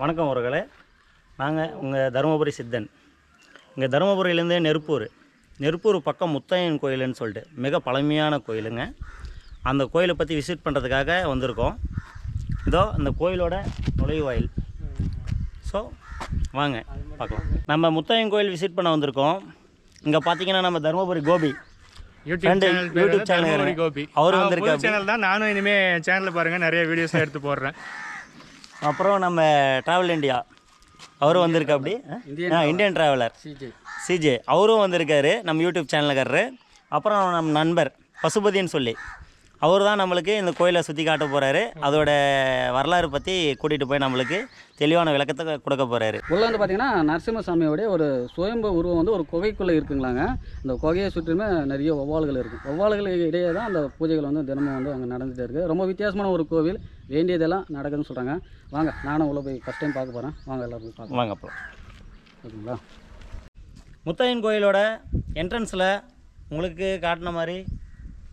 வணக்கம் உறவுகளே நாங்கள் உங்கள் தருமபுரி சித்தன். இங்கே தருமபுரியிலேருந்து நெருப்பூர். நெருப்பூர் பக்கம் முத்தையன் கோயிலுன்னு சொல்லிட்டு மிக பழமையான கோயிலுங்க. அந்த கோயிலை பற்றி விசிட் பண்ணுறதுக்காக வந்திருக்கோம். இதோ இந்த கோயிலோட நுழைவாயில். ஸோ வாங்க பார்க்கலாம். நம்ம முத்தையன் கோயில் விசிட் பண்ண வந்திருக்கோம். இங்கே பார்த்தீங்கன்னா நம்ம Dharmapuri Gopi. YouTube channel Gopi. அவரு வந்திருக்காரு. சேனல் தான். நானும் இனிமே சேனல் பாருங்க நிறைய வீடியோஸ் எடுத்து போடுறேன். அப்புறம் நம்ம ட்ராவல் இந்தியா அவரும் வந்திருக்கு அப்படி ஆ? இந்தியன் ட்ராவலர் சிஜே அவரும் வந்திருக்காரு நம்ம யூடியூப் சேனலுக்காரரு அப்புறம் நம்ம நண்பர் பசுபதின்னு சொல்லி. அவர் தான் நம்மளுக்கு இந்த கோயிலை சுற்றி காட்ட போகிறாரு அதோட வரலாறு பற்றி கூட்டிகிட்டு போய் நம்மளுக்கு தெளிவான விளக்கத்தை கொடுக்க போகிறாரு உள்ள வந்து பார்த்தீங்கன்னா நரசிம்மசாமியோடைய ஒரு சுயம்பு உருவம் வந்து ஒரு குகைக்குள்ளே இருக்குங்களாங்க. அந்த குகையை சுற்றிலுமே நிறைய வௌவால்கள் இருக்கும் வௌவால்கள் இடையே தான் அந்த பூஜைகள் வந்து தினமும் வந்து அங்கே நடந்துகிட்டே இருக்குது ரொம்ப வித்தியாசமான ஒரு கோவில். வேண்டியதெல்லாம் நடக்குதுன்னு சொல்கிறாங்க வாங்க நானும் உள்ள போய் ஃபஸ்ட் டைம் பார்க்க போகிறேன் வாங்க எல்லாரும் போய் பார்க்கலாம். வாங்க அப்புறம் ஓகேங்களா? முத்தையன் கோயிலோட என்ட்ரன்ஸில் உங்களுக்கு காட்டின மாதிரி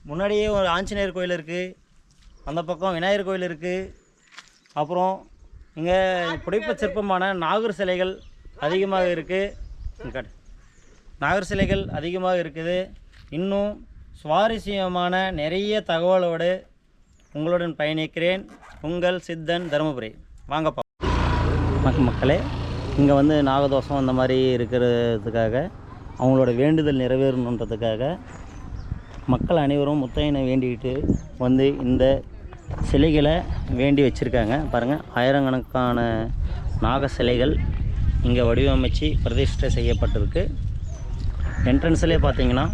முன்னாடியே ஒரு ஆஞ்சநேயர் கோயில் இருக்குது அந்த பக்கம் விநாயகர் கோயில் இருக்குது அப்புறம் இங்கே புடைப்பு சிற்பமான நாகர் சிலைகள் அதிகமாக இருக்குது நாகர் சிலைகள் அதிகமாக இருக்குது. இன்னும் சுவாரஸ்யமான நிறைய தகவலோடு உங்களுடன் பயணிக்கிறேன். உங்கள் சித்தன் தருமபுரி. வாங்கப்பா மக்களே இங்கே வந்து நாகதோஷம் அந்த மாதிரி இருக்கிறதுக்காக அவங்களோட வேண்டுதல் நிறைவேறணுன்றதுக்காக மக்கள் அனைவரும் முத்தையனை வேண்டிக்கிட்டு வந்து இந்த சிலைகளை வேண்டி வச்சுருக்காங்க. பாருங்கள் ஆயிரக்கணக்கான நாக சிலைகள் இங்கே வடிவமைச்சு பிரதிஷ்டை செய்யப்பட்டிருக்கு. என்ட்ரன்ஸ்லேயே பார்த்தீங்கன்னா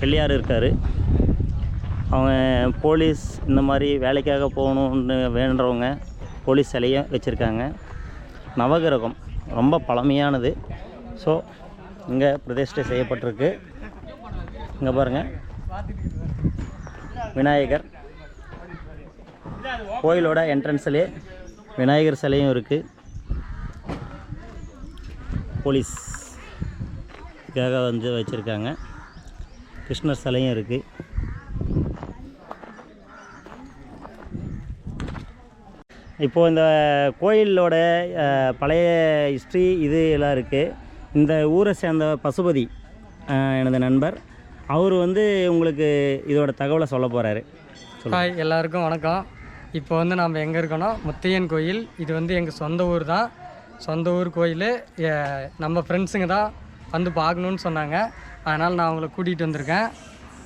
பிள்ளையார் இருக்கார். அவங்க போலீஸ் இந்த மாதிரி வேலைக்காக போகணுன்னு வேண்டுறவங்க போலீஸ் சிலையை வச்சுருக்காங்க. நவகிரகம் ரொம்ப பழமையானது. ஸோ இங்கே பிரதிஷ்டை செய்யப்பட்டிருக்கு. இங்கே பாருங்கள் விநாயகர். கோயிலோட என்ட்ரன்ஸ்லே விநாயகர் சிலையும் இருக்குது போலீஸ் இதுக்காக வந்து வச்சுருக்காங்க. கிருஷ்ணர் சிலையும் இருக்குது இப்போது இந்த கோயிலோட பழைய ஹிஸ்ட்ரி இது எல்லாம் இருக்குது இந்த ஊரை சேர்ந்த பசுபதி எனது நண்பர். அவர் வந்து உங்களுக்கு இதோட தகவலை சொல்ல போகிறாரு ஹாய் எல்லாருக்கும் வணக்கம். இப்போ வந்து நம்ம எங்கே இருக்கோன்னா முத்தையன் கோயில். இது வந்து எங்கள் சொந்த ஊர் தான். சொந்த ஊர் கோயில் நம்ம ஃப்ரெண்ட்ஸுங்க தான் வந்து பார்க்கணுன்னு சொன்னாங்க. அதனால் நான் அவங்கள கூட்டிகிட்டு வந்திருக்கேன்.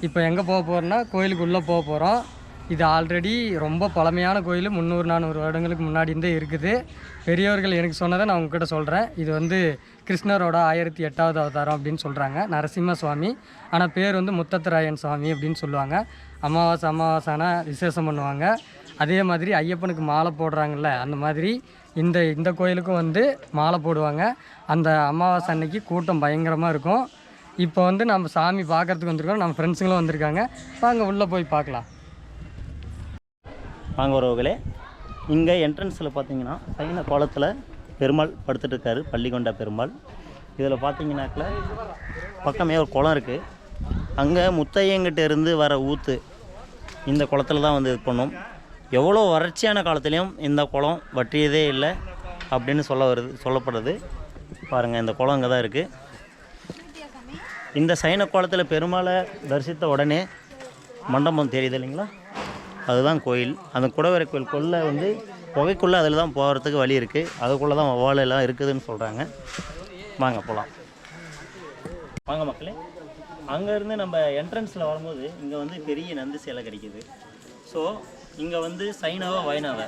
இப்போ எங்கே போக போகிறோன்னா கோயிலுக்குள்ளே போக போகிறோம் இது ஆல்ரெடி ரொம்ப பழமையான கோயில். முந்நூறு நானூறு வருடங்களுக்கு முன்னாடி இருந்தே இருக்குது. பெரியவர்கள் எனக்கு சொன்னதை நான் உங்ககிட்ட சொல்கிறேன் இது வந்து கிருஷ்ணரோட ஆயிரத்தி எட்டாவது அவதாரம் அப்படின்னு சொல்கிறாங்க நரசிம்ம சுவாமி ஆனால் பேர் வந்து முத்தத்தராயன் சுவாமி அப்படின்னு சொல்லுவாங்க. அமாவாசை அமாவாசைனா விசேஷம் பண்ணுவாங்க. அதே மாதிரி ஐயப்பனுக்கு மாலை போடுறாங்கல்ல அந்த மாதிரி இந்த இந்த கோயிலுக்கும் வந்து மாலை போடுவாங்க. அந்த அமாவாசை அன்னைக்கு கூட்டம் பயங்கரமாக இருக்கும். இப்போ வந்து நம்ம சாமி பார்க்குறதுக்கு வந்திருக்கோம். நம்ம ஃப்ரெண்ட்ஸுங்களும் வந்திருக்காங்க. வாங்க உள்ளே போய் பார்க்கலாம். வாங்க உறவுகளே. இங்கே என்ட்ரன்ஸில் பார்த்தீங்கன்னா சைன கோலத்தில் பெருமாள் படுத்துட்டு இருக்காரு பள்ளிகொண்டா பெருமாள். இதில் பார்த்தீங்கன்னாக்கில் பக்கமே ஒரு குளம் இருக்குது அங்கே முத்தையங்கிட்ட இருந்து வர ஊற்று இந்த குளத்துல தான் வந்து இது பண்ணும். எவ்வளோ வறட்சியான காலத்துலேயும் இந்த குளம் வற்றியதே இல்லை அப்படின்னு சொல்ல வருது சொல்லப்படுது. பாருங்கள் இந்த குளம் அங்கே தான் இருக்குது இந்த சைன கோலத்தில் பெருமாளை தரிசித்த உடனே மண்டபம் தெரியுது இல்லைங்களா? அதுதான் கோயில். அந்த குடவரை கோயில் கொள்ள வந்து புகைக்குள்ளே அதில் தான் போகிறதுக்கு வழி இருக்குது அதுக்குள்ளே தான் வவ்வால் எல்லாம் இருக்குதுன்னு சொல்கிறாங்க வாங்க போகலாம் வாங்க மக்களே அங்கேருந்து நம்ம என்ட்ரன்ஸில் வரும்போது இங்கே வந்து பெரிய நந்து சிலை கிடைக்கிது. ஸோ இங்கே வந்து சைனவ வைணவ?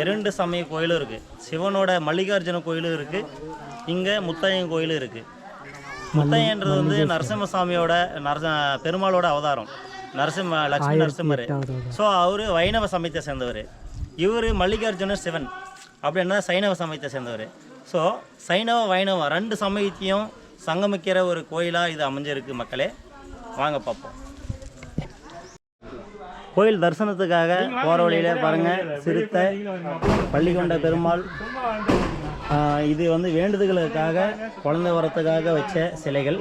இரண்டு சமய கோயிலும் இருக்குது சிவனோட மல்லிகார்ஜுன கோயிலும் இருக்குது இங்கே முத்தையன் கோயிலும் இருக்குது முத்தையன்றது வந்து நரசிம்மசாமியோட நரச பெருமாளோட அவதாரம். நரசிம்ம லட்சுமி நரசிம்மர். ஸோ அவர் வைணவ சமயத்தை சேர்ந்தவர். இவர் மல்லிகார்ஜுனர் சிவன். அப்படின்னா சைனவ சமயத்தை சேர்ந்தவர். ஸோ சைனவ வைணவம் ரெண்டு சமயத்தையும் சங்கமிக்கிற ஒரு கோயிலாக இது அமைஞ்சிருக்கு மக்களே. வாங்க பார்ப்போம். கோயில் தரிசனத்துக்காக போகிற வழியில பாருங்கள் சிறுத்தை பள்ளிகொண்ட பெருமாள். இது வந்து வேண்டுதல்களுக்காக குழந்தை வரத்துக்காக வச்ச சிலைகள்.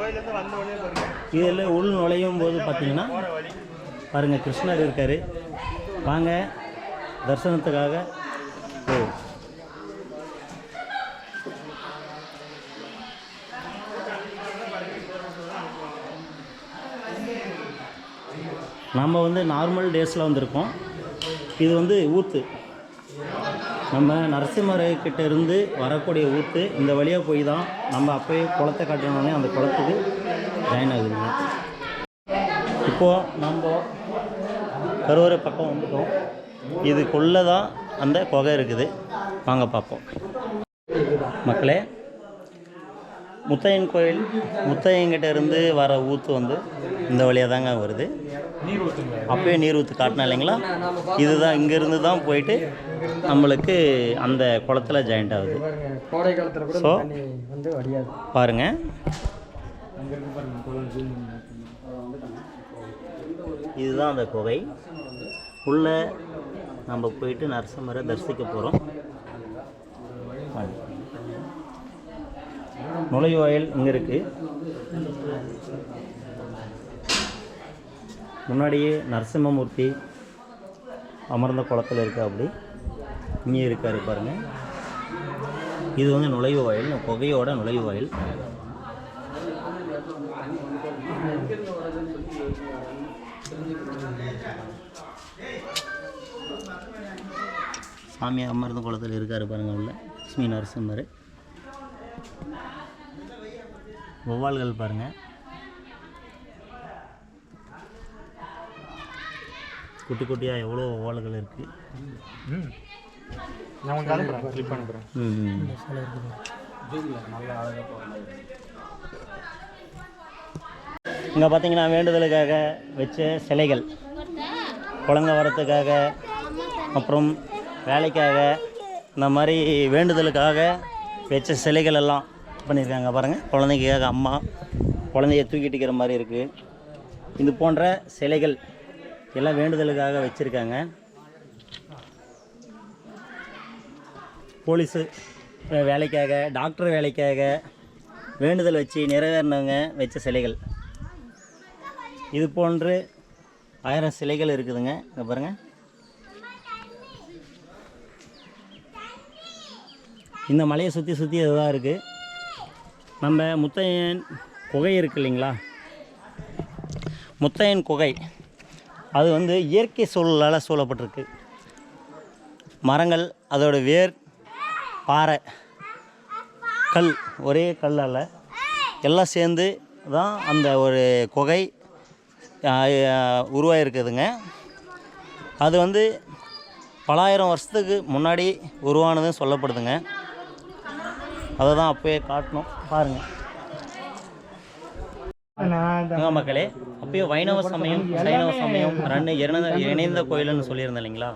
இதில் உள் நுழையும் போது பார்த்திங்கன்னா பாருங்கள் கிருஷ்ணர் இருக்கார். வாங்க தரிசனத்துக்காக போ நம்ம வந்து நார்மல் டேஸில் வந்திருக்கோம். இது வந்து ஊத்து. நம்ம நரசிம்மர்கிட்ட இருந்து வரக்கூடிய ஊத்து இந்த வழியாக போய் தான் நம்ம அப்போயே குளத்தை கட்டினோடனே அந்த குளத்துக்கு ஜாயின் ஆகுதுங்க இப்போது நம்ம கருவறை பக்கம் வந்துட்டோம். இதுக்குள்ளே தான் அந்த குகை இருக்குது. வாங்க பார்ப்போம். மக்களே முத்தையன் கோயில் முத்தையன்கிட்ட இருந்து வர ஊற்று வந்து இந்த வழியாக தாங்க வருது. அப்பயே நீர் ஊற்று காட்டினா இல்லைங்களா? இதுதான் இங்கேருந்து தான் போயிட்டு நம்மளுக்கு அந்த குளத்துல ஜாயிண்ட் ஆகுது. வடியாது. பாருங்கள் இதுதான் அந்த குகை உள்ளே நம்ம போயிட்டு நரசிம்மரை தரிசிக்க போகிறோம் நுழைவாயில் இங்கே இருக்குது முன்னாடியே நரசிம்மமூர்த்தி அமர்ந்த குளத்தில் இருக்கா அப்படி. இங்கே இருக்காரு பாருங்கள் இது வந்து நுழைவு வாயில் குகையோட நுழைவு வாயில் சாமி அமர்ந்த குளத்தில் இருக்காரு பாருங்க உள்ள. லட்சுமி நரசிம்மர். வௌவால்கள் பாருங்க. குட்டி குட்டியாக எவ்வளோ வௌவால்கள் இருக்குது ம். நான் உங்களுக்கு அனுப்புகிறேன் கிளிப் அனுப்புகிறேன் இங்கே பார்த்தீங்கன்னா வேண்டுதலுக்காக வச்ச சிலைகள். குழந்தை வரத்துக்காக அப்புறம் வேலைக்காக இந்த மாதிரி வேண்டுதலுக்காக வச்ச சிலைகள் எல்லாம் பண்ணியிருக்காங்க பாருங்கள் குழந்தைக்காக அம்மா குழந்தைய தூக்கிட்டு இருக்கிற மாதிரி இருக்குது இது போன்ற சிலைகள் எல்லாம் வேண்டுதலுக்காக வச்சுருக்காங்க. போலீஸு வேலைக்காக டாக்டர் வேலைக்காக வேண்டுதல் வச்சு நிறைவேறினவங்க வச்ச சிலைகள். இது போன்று ஆயிரம் சிலைகள் இருக்குதுங்க. இங்கே பாருங்கள் இந்த மலையை சுற்றி சுற்றி இதுதான் இருக்குது நம்ம முத்தையன் குகை இருக்கு இல்லைங்களா? முத்தையன் குகை. அது வந்து இயற்கை சூழலால் சூழப்பட்டிருக்கு. மரங்கள் அதோடய வேர் பாறை கல் ஒரே கல்லால் எல்லாம் சேர்ந்து தான் அந்த ஒரு குகை உருவாயிருக்குதுங்க. அது வந்து பலாயிரம் வருஷத்துக்கு முன்னாடி உருவானதுன்னு சொல்லப்படுதுங்க. அதை தான் அப்போயே காட்டணும். பாருங்கள் ஆ மக்களே. அப்பயே வைணவ சமயம் சைனவ சமயம் ரெண்டு இணைந்த இணைந்த கோயில்னு சொல்லியிருந்தேன் இல்லைங்களா?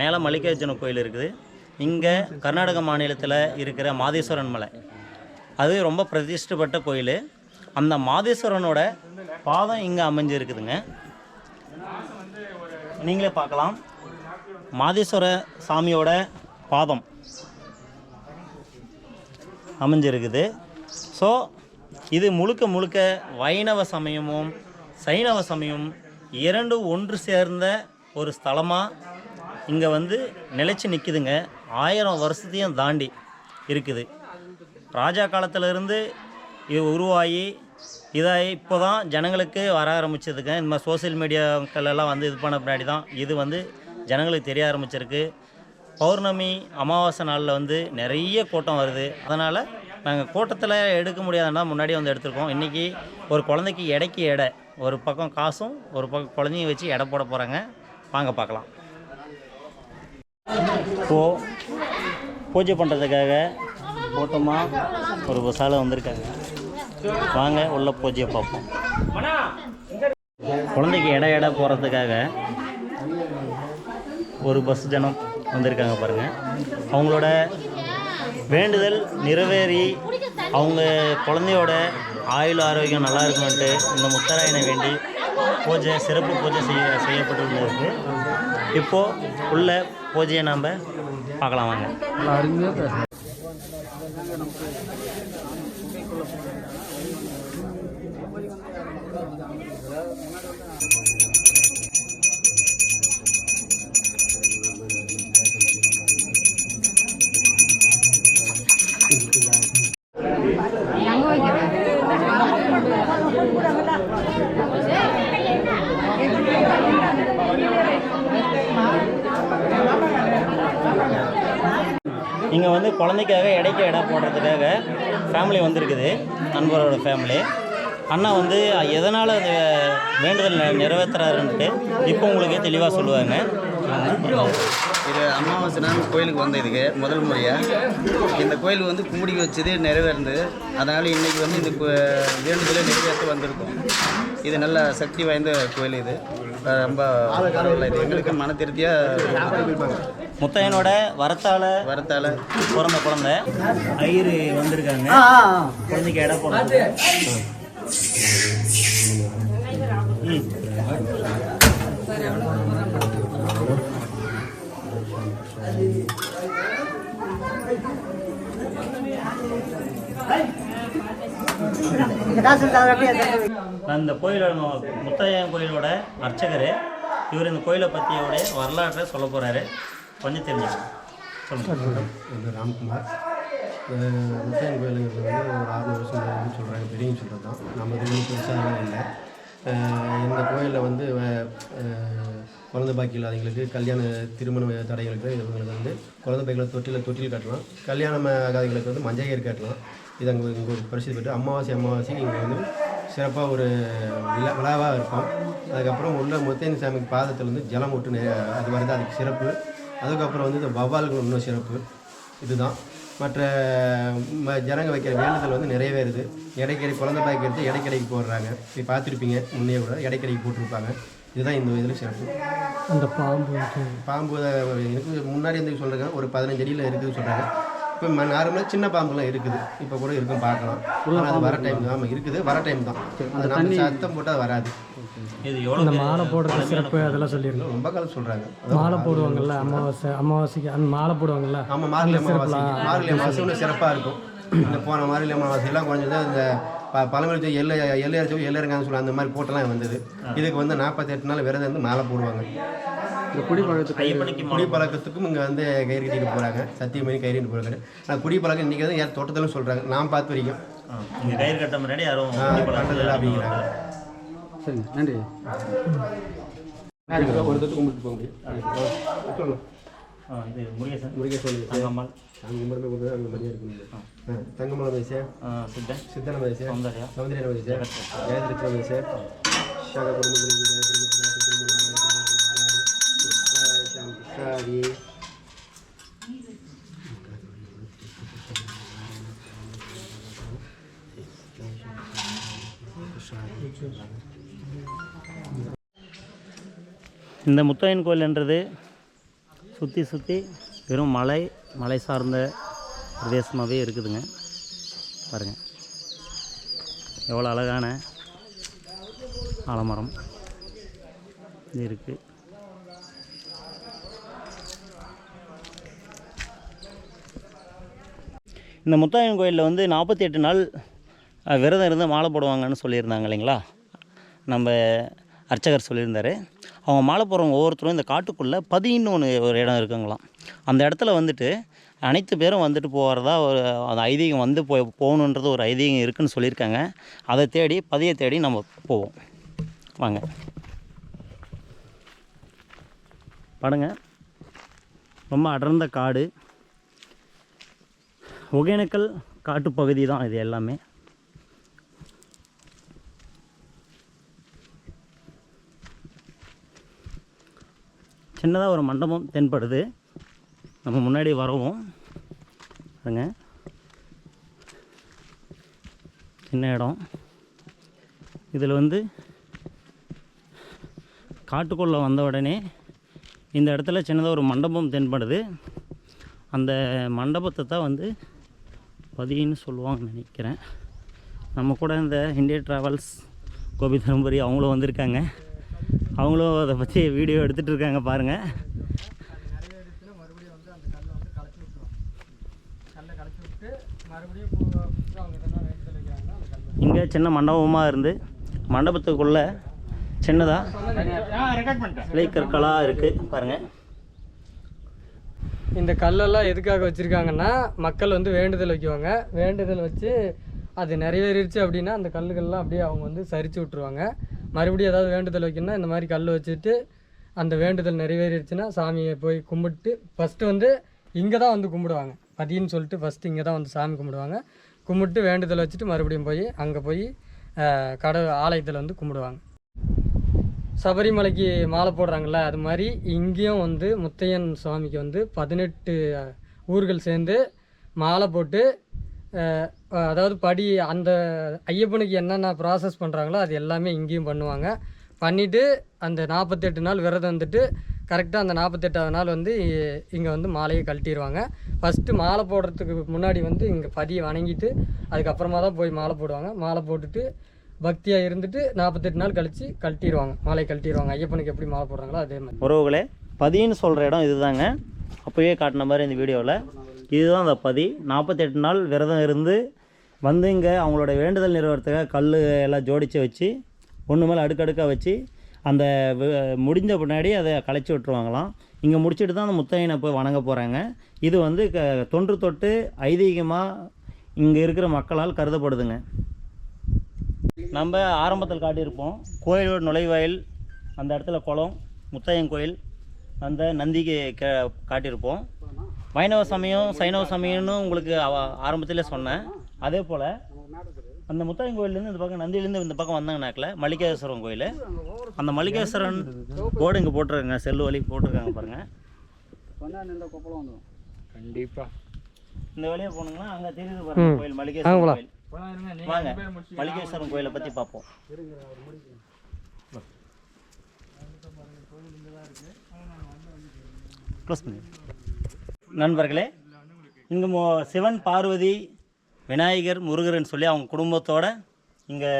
மேலே மல்லிகார்ஜுன கோயில் இருக்குது. இங்கே கர்நாடக மாநிலத்தில் இருக்கிற மாதேஸ்வரன் மலை. அது ரொம்ப பிரதிஷ்டப்பட்ட கோயில். அந்த மாதேஸ்வரனோட பாதம் இங்கே அமைஞ்சு இருக்குதுங்க நீங்களே பார்க்கலாம். மாதேஸ்வர சாமியோட பாதம் அமைஞ்சிருக்குது. ஸோ இது முழுக்க முழுக்க வைணவ சமயமும் சைனவ சமயம் இரண்டு ஒன்று சேர்ந்த ஒரு ஸ்தலமாக இங்கே வந்து நிலச்சி நிற்குதுங்க ஆயிரம் வருஷத்தையும் தாண்டி இருக்குது. ராஜா காலத்திலிருந்து இது உருவாகி இதை இப்போ தான் ஜனங்களுக்கு வர ஆரம்பிச்சதுக்கு இந்த மாதிரி சோசியல் மீடியாக்களெல்லாம் வந்து இது பண்ண பின்னாடி தான் இது வந்து ஜனங்களுக்கு தெரிய ஆரம்பிச்சிருக்கு. பௌர்ணமி அமாவாசை நாளில் வந்து நிறைய கூட்டம் வருது. அதனால் நாங்கள் கூட்டத்தில் எடுக்க முடியாதுன்னா முன்னாடியே வந்து எடுத்திருக்கோம். இன்றைக்கி ஒரு குழந்தைக்கு எடைக்கு எடை. ஒரு பக்கம் காசும் ஒரு பக்கம் குழந்தையும் வச்சு எடை போட போகிறாங்க வாங்க பார்க்கலாம். இப்போது பூஜை பண்ணுறதுக்காக கூட்டமாக ஒரு பசால வந்திருக்காங்க. வாங்க உள்ள பூஜையை பார்ப்போம். குழந்தைக்கு எடை எடை போகிறதுக்காக ஒரு பஸ் ஜனம் வந்திருக்காங்க பாருங்கள் அவங்களோட வேண்டுதல் நிறைவேறி அவங்க குழந்தையோட ஆயுள் ஆரோக்கியம் நல்லா இருக்கணும்ட்டு இந்த முத்தராயனை வேண்டி பூஜை சிறப்பு பூஜை செய்ய செய்யப்பட்டு இருக்கு இப்போது உள்ள பூஜையை நாம் பார்க்கலாம் வாங்க. வந்து குழந்தைக்காக இடைக்கு இடம் போடுறதுக்காக ஃபேமிலி வந்திருக்குது. நண்பரோட ஃபேமிலி அண்ணா வந்து எதனால் அந்த வேண்டுதல் நிறைவேற்றுறாருன்ட்டு நிறைவேத்துறாருன்ட்டு இப்போ உங்களுக்கு தெளிவாக சொல்லுவாங்க. இது அமாவாசை நாள் கோயிலுக்கு வந்த இதுக்கு முதல் முறையாக இந்த கோயில் வந்து கும்பிடி வச்சது நிறைவேறது அதனால் இன்றைக்கி வந்து இந்த கோ- வேண்டுதலை நிறைவேற்ற வந்திருக்கோம். இது நல்ல சக்தி வாய்ந்த கோயில் இது. ரொம்ப பரவாயில்ல இது. எங்களுக்கு மன திருப்தியாக முத்தையனோட வரத்தால் வரத்தால். பிறந்த குழந்தை. ஐயரு வந்திருக்காங்க. குழந்தைக்கு எடை போடுறது நான் இந்த கோயிலோட முத்தையன் கோயிலோட அர்ச்சகர். இவர் இந்த கோயிலை பற்றியோட வரலாற்றை சொல்ல போகிறாரு கொஞ்சம் தெரிஞ்சுக்கணும் சொல்லுங்கள் ராம்குமார். முத்தையன் கோயிலுங்கிறது வந்து ஒரு அறுநூறு வருஷம் சொல்கிறாங்க பெரியவங்க சொல்கிறது தான். நம்ம இது பெருசாக இல்லை. இந்த கோயிலில் வந்து குழந்தை பாக்கி இல்லாதவங்களுக்கு கல்யாண திருமண தடைகளுக்கு இவங்களுக்கு வந்து குழந்தை பாக்கியில் தொட்டில் தொட்டில் கட்டலாம். கல்யாணம் ஆகாதவங்களுக்கு வந்து மஞ்சள் கயிறு கட்டலாம். இது அங்கே இங்கே ஒரு பரிசு பெற்று அமாவாசை அமாவாசை இங்கே வந்து சிறப்பாக ஒரு விழா விழாவாக இருக்கும் அதுக்கப்புறம் உள்ள முத்தையன் சாமிக்கு பாதத்தில் வந்து ஜலம் விட்டு நெ- அது வருது அதுக்கு சிறப்பு. அதுக்கப்புறம் வந்து இந்த வவ்வால்கள் இன்னும் சிறப்பு. இதுதான். மற்ற ம ஜனங்க வைக்கிற வேண்டுதல் வந்து நிறைவேறுது இடைக்கடை குழந்தை பாய்க்கிறது இடைக்கடைக்கு போடுறாங்க. இப்போ பார்த்துருப்பீங்க முன்னே கூட இடைக்கடைக்கு போட்டிருப்பாங்க. இதுதான் இந்த இதில் சிறப்பு. அந்த பாம்பு பாம்பு எனக்கு முன்னாடி இருந்து சொல்கிறாங்க ஒரு பதினஞ்சு அடியில் இருக்குது சொல்கிறாங்க இப்போ நார்மலாக சின்ன பாம்புலாம் இருக்குது. இப்போ கூட இருக்கும் பார்க்கலாம். ஆனால் அது வர டைம் தான். ஆமாம் இருக்குது. வர டைம் தான். அது நம்ம சத்தம் போட்டால் அது வராது. இது எவ்வளோ மாலை போடுறது சிறப்பு அதெல்லாம் சொல்லியிருக்கோம் ரொம்ப காலம் சொல்கிறாங்க மாலை போடுவாங்கல்ல அமாவாசை அமாவாசைக்கு அந்த மாலை போடுவாங்கல்ல ஆமாம் மார்கழி அமாவாசை மார்கழி அமாவாசை ஒன்று சிறப்பாக இருக்கும். இந்த போன மார்கழி அமாவாசையெல்லாம் கொஞ்சம் இந்த ப பழமொழி எல்லை எல்லையரசு எல்லையரங்கான்னு சொல்லி அந்த மாதிரி போட்டெல்லாம் வந்தது. இதுக்கு வந்து நாற்பத்தெட்டு நாள் விரதம் வந்து மாலை போடுவாங்க. இந்த குடிப்பழக்கத்துக்கு ஐயப்பனுக்கு குடி பழக்கத்துக்கும் இங்கே வந்து கயிறு கட்டிட்டு போகிறாங்க சத்தியமணி கயிறு கட்டிட்டு போகிறாங்க ஆனால் குடி பழக்கம் இன்றைக்கி தான் யார் தோட்டத்திலும் சொல்கிறாங்க நான் பார்த்த வரைக்கும். இங்கே கயிறு கட்ட முன்னாடி யாரும் கட்டதில்லை அப்படிங்கிறாங்க. சரிங்க நன்றி. ஒரு தட்டு கும்பிட்டு போக முடியும். சொல்லலாம் ஆ, இது முருகேசன். முருகேசன் தங்கம்மாள் அங்கே கும்பிட்டு போகிறது அங்கே மரியாதை இருக்கணும் தங்கமலை வயசு? ஆ, சித்தன். சித்தன வயசு? சௌந்தர்யா. சௌந்தர்யான வயசு? ஜெயதிருத்த வயசு? ஷாக சாரி இந்த முத்தையன் கோயில்ன்றது சுற்றி சுற்றி வெறும் மலை மலை சார்ந்த பிரதேசமாகவே இருக்குதுங்க. பாருங்கள் எவ்வளோ அழகான ஆலமரம். இது இருக்குது இந்த முத்தாயன் கோயிலில் வந்து நாற்பத்தி எட்டு நாள் விரதம் இருந்து மாலை போடுவாங்கன்னு சொல்லியிருந்தாங்க இல்லைங்களா? நம்ம அர்ச்சகர் சொல்லியிருந்தார். அவங்க மாலை போடுறவங்க ஒவ்வொருத்தரும் இந்த காட்டுக்குள்ளே பதின்னு ஒன்று ஒரு இடம் இருக்குங்களாம். அந்த இடத்துல வந்துட்டு அனைத்து பேரும் வந்துட்டு போகிறதா ஒரு அந்த ஐதீகம் வந்து போய் போகணுன்றது ஒரு ஐதீகம் இருக்குதுன்னு சொல்லியிருக்காங்க. அதை தேடி பதியை தேடி நம்ம போவோம். வாங்க. பாருங்க ரொம்ப அடர்ந்த காடு. ஒகேனக்கல் காட்டுப்பகுதி தான் இது எல்லாமே. சின்னதாக ஒரு மண்டபம் தென்படுது. நம்ம முன்னாடி வரவும். பாருங்க. சின்ன இடம். இதில் வந்து காட்டுக்குள்ளே வந்த உடனே இந்த இடத்துல சின்னதாக ஒரு மண்டபம் தென்படுது. அந்த மண்டபத்தை தான் வந்து பதின்னு சொல்லுவாங்கன்னு நினைக்கிறேன். நம்ம கூட இந்த இந்தியா ட்ராவல்ஸ் கோபி தருமபுரி அவங்களும் வந்திருக்காங்க. அவங்களும் அதை பற்றி வீடியோ எடுத்துகிட்டு இருக்காங்க பாருங்கள் இங்கே சின்ன மண்டபமாக இருந்து மண்டபத்துக்குள்ளே சின்னதாக சிலை கற்களாக இருக்குது பாருங்கள் இந்த கல்லெல்லாம் எதுக்காக வச்சுருக்காங்கன்னா மக்கள் வந்து வேண்டுதல் வைக்குவாங்க. வேண்டுதல் வச்சு அது நிறைவேறிடுச்சு அப்படின்னா அந்த கல்லுகள்லாம் அப்படியே அவங்க வந்து சரிச்சு விட்ருவாங்க மறுபடியும் ஏதாவது வேண்டுதல் வைக்கணும்னா இந்த மாதிரி கல் வச்சுட்டு அந்த வேண்டுதல் நிறைவேறிடுச்சுன்னா சாமியை போய் கும்பிட்டு ஃபஸ்ட்டு வந்து இங்கே தான் வந்து கும்பிடுவாங்க. பதின்னு சொல்லிட்டு ஃபஸ்ட்டு இங்கே தான் வந்து சாமி கும்பிடுவாங்க. கும்பிட்டு வேண்டுதல் வச்சுட்டு மறுபடியும் போய் அங்கே போய் அஹ், கடவுள் ஆலயத்தில் வந்து கும்பிடுவாங்க. சபரிமலைக்கு மாலை போடுறாங்கல்ல அது மாதிரி இங்கேயும் வந்து முத்தையன் சுவாமிக்கு வந்து பதினெட்டு ஊர்கள் சேர்ந்து மாலை போட்டு அதாவது படி அந்த ஐயப்பனுக்கு என்னென்ன ப்ராசஸ் பண்ணுறாங்களோ அது எல்லாமே இங்கேயும் பண்ணுவாங்க. பண்ணிவிட்டு அந்த நாற்பத்தெட்டு நாள் விரதம் வந்துட்டு கரெக்டாக அந்த நாற்பத்தெட்டாவது நாள் வந்து இங்கே வந்து மாலையை கழட்டிடுவாங்க ஃபஸ்ட்டு மாலை போடுறதுக்கு முன்னாடி வந்து இங்கே பதியை வணங்கிட்டு அதுக்கப்புறமா தான் போய் மாலை போடுவாங்க. மாலை போட்டுட்டு பக்தியாக இருந்துட்டு நாற்பத்தெட்டு நாள் கழித்து கழட்டிடுவாங்க மாலை கழட்டிடுவாங்க ஐயப்பனுக்கு எப்படி மாலை போடுறாங்களோ அதே மாதிரி. உறவுகளே பதின்னு சொல்கிற இடம் இதுதாங்க. அப்போயே காட்டின மாதிரி இந்த வீடியோவில் இதுதான் அந்த பதி. நாற்பத்தெட்டு நாள் விரதம் இருந்து வந்து இங்கே அவங்களோட வேண்டுதல் நிறுவனத்துக்காக கல் எல்லாம் ஜோடித்து வச்சு ஒன்று மேலே அடுக்கடுக்காக வச்சு அந்த முடிஞ்ச பின்னாடி அதை களைச்சி விட்டுருவாங்களாம். இங்கே முடிச்சுட்டு தான் அந்த முத்தையனை போய் வணங்க போகிறாங்க இது வந்து க தொன்று தொட்டு ஐதீகமாக இங்கே இருக்கிற மக்களால் கருதப்படுதுங்க. நம்ம ஆரம்பத்தில் காட்டியிருப்போம் கோயிலோட நுழைவாயில் அந்த இடத்துல குளம் முத்தையன் கோயில் அந்த நந்திக்கு கே காட்டியிருப்போம். வைணவ சமயம் சைனவ சமயம்னு உங்களுக்கு ஆரம்பத்திலே சொன்னேன். அதே போல் அந்த முத்தாயன் கோயிலேருந்து இந்த பக்கம் நந்தியிலேருந்து இந்த பக்கம் வந்தாங்கனாக்கில் மல்லிகேஸ்வரன் கோயில். அந்த மல்லிகேஸ்வரன் போர்டு இங்கே போட்டிருக்காங்க செல்லு வழி போட்டிருக்காங்க பாருங்கள் சொன்னால் இந்த வழியா போனீங்கன்னா அங்கே தெரியுது பாருங்க கோயில் மல்லிகேஸ்வரன் கோயில். வாங்க. மல்லிகேஸ்வரன் கோயிலை பற்றி பார்ப்போம். க்ளோஸ் பண்ணி நண்பர்களே இங்கே மோ சிவன் பார்வதி விநாயகர் முருகர்னு சொல்லி அவங்க குடும்பத்தோட இங்கே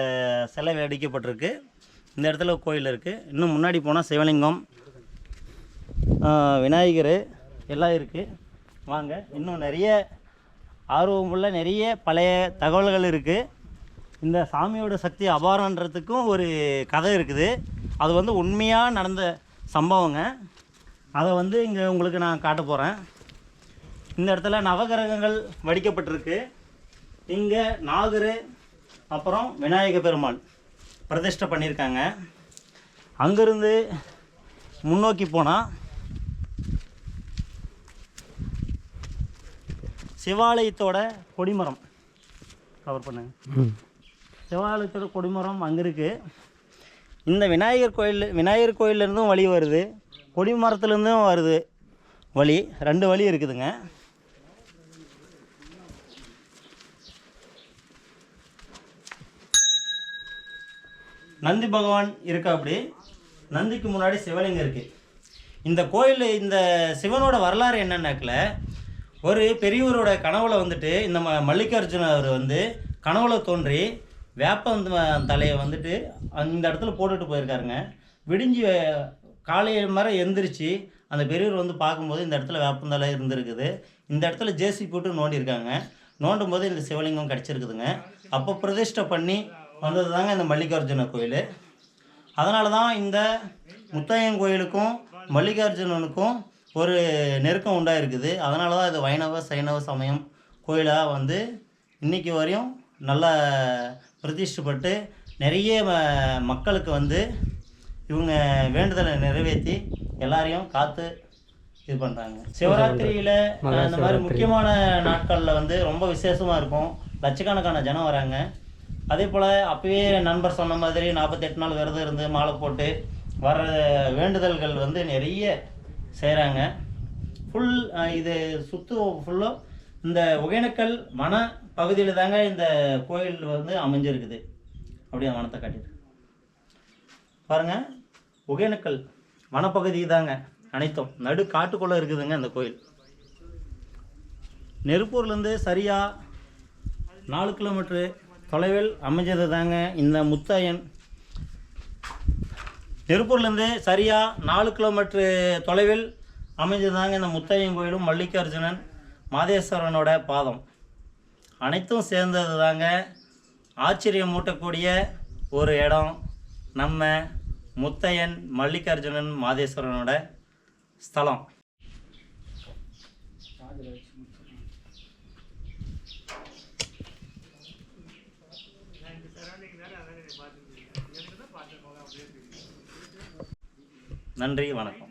சிலை அடிக்கப்பட்டிருக்கு இந்த இடத்துல கோயில் இருக்குது இன்னும் முன்னாடி போனால் சிவலிங்கம். விநாயகர் எல்லாம் இருக்குது வாங்க இன்னும் நிறைய ஆர்வமுள்ள நிறைய பழைய தகவல்கள் இருக்குது இந்த சாமியோட சக்தி அபாரன்றதுக்கும் ஒரு கதை இருக்குது. அது வந்து உண்மையாக நடந்த சம்பவங்க. அதை வந்து இங்கே உங்களுக்கு நான் காட்ட போகிறேன் இந்த இடத்துல நவகிரகங்கள் வடிக்கப்பட்டிருக்கு. இங்கே நாகரு அப்புறம் விநாயக பெருமாள் பிரதிஷ்டை பண்ணியிருக்காங்க. அங்கேருந்து முன்னோக்கி போனால் சிவாலயத்தோட கொடிமரம். கவர் பண்ணுங்க. சிவாலயத்தோட கொடிமரம் அங்கே இருக்குது இந்த விநாயகர் கோயில் விநாயகர் கோயிலேருந்தும் வழி வருது. கொடிமரத்துலேருந்தும் வருது வழி. ரெண்டு வழி இருக்குதுங்க. நந்தி பகவான் இருக்கா அப்படி நந்திக்கு முன்னாடி சிவலிங்கம் இருக்குது இந்த கோயில் இந்த சிவனோட வரலாறு என்னன்னாக்கில் ஒரு பெரியவரோட கனவுல வந்துட்டு இந்த ம மல்லிகார்ஜுனர் வந்து கனவுல தோன்றி வேப்பம் தலையை வந்துட்டு அந்த இடத்துல போட்டுட்டு போயிருக்காருங்க. விடிஞ்சு காலையில் மர எந்திரிச்சு அந்த பெரியவர் வந்து பார்க்கும்போது இந்த இடத்துல வேப்பந்தலை இருந்திருக்குது. இந்த இடத்துல ஜேசி போட்டு நோண்டியிருக்காங்க. நோண்டும் போது இந்த சிவலிங்கம் கிடச்சிருக்குதுங்க. அப்போ பிரதிஷ்டை பண்ணி வந்தது தாங்க இந்த மல்லிகார்ஜுன கோயில். அதனால தான் இந்த முத்தையன் கோயிலுக்கும் மல்லிகார்ஜுனனுக்கும் ஒரு நெருக்கம் உண்டாயிருக்குது. அதனால தான் இது வைணவ சைனவ சமயம் கோயிலாக வந்து இன்னைக்கு வரையும் நல்ல பிரதிஷ்டப்பட்டு நிறைய ம- மக்களுக்கு வந்து இவங்க வேண்டுதலை நிறைவேற்றி எல்லாரையும் காத்து இது பண்ணுறாங்க சிவராத்திரியில் இந்த மாதிரி முக்கியமான நாட்களில் வந்து ரொம்ப விசேஷமாக இருக்கும். லட்சக்கணக்கான ஜனம் வராங்க. அதே போல் அப்பயே நண்பர் சொன்ன மாதிரி நாற்பத்தெட்டு நாள் விரதம் இருந்து மாலை போட்டு வர வேண்டுதல்கள் வந்து நிறைய செய்கிறாங்க ஃபுல் இது சுத்து ஃபுல்லாக இந்த ஒகேனக்கல் வன பகுதியில் தாங்க இந்த கோயில் வந்து அமைஞ்சிருக்குது. அப்படியே வனத்தை காட்டிட்டு பாருங்க ஒகேனக்கல் வனப்பகுதி தாங்க அனைத்தும். நடு காட்டுக்குள்ளே இருக்குதுங்க இந்த கோயில். நெருப்பூர்லேருந்து சரியாக நாலு கிலோமீட்ரு தொலைவில் அமைஞ்சது தாங்க இந்த முத்தாயன் திருப்பூர்லேருந்து சரியாக நாலு கிலோமீட்ரு தொலைவில் அமைஞ்சது தாங்க இந்த முத்தையன் கோயிலும் மல்லிகார்ஜுனன் மாதேஸ்வரனோட பாதம். அனைத்தும் சேர்ந்தது தாங்க ஆச்சரியம் மூட்டக்கூடிய ஒரு இடம் நம்ம முத்தையன் மல்லிகார்ஜுனன் மாதேஸ்வரனோட ஸ்தலம். நன்றி வணக்கம்.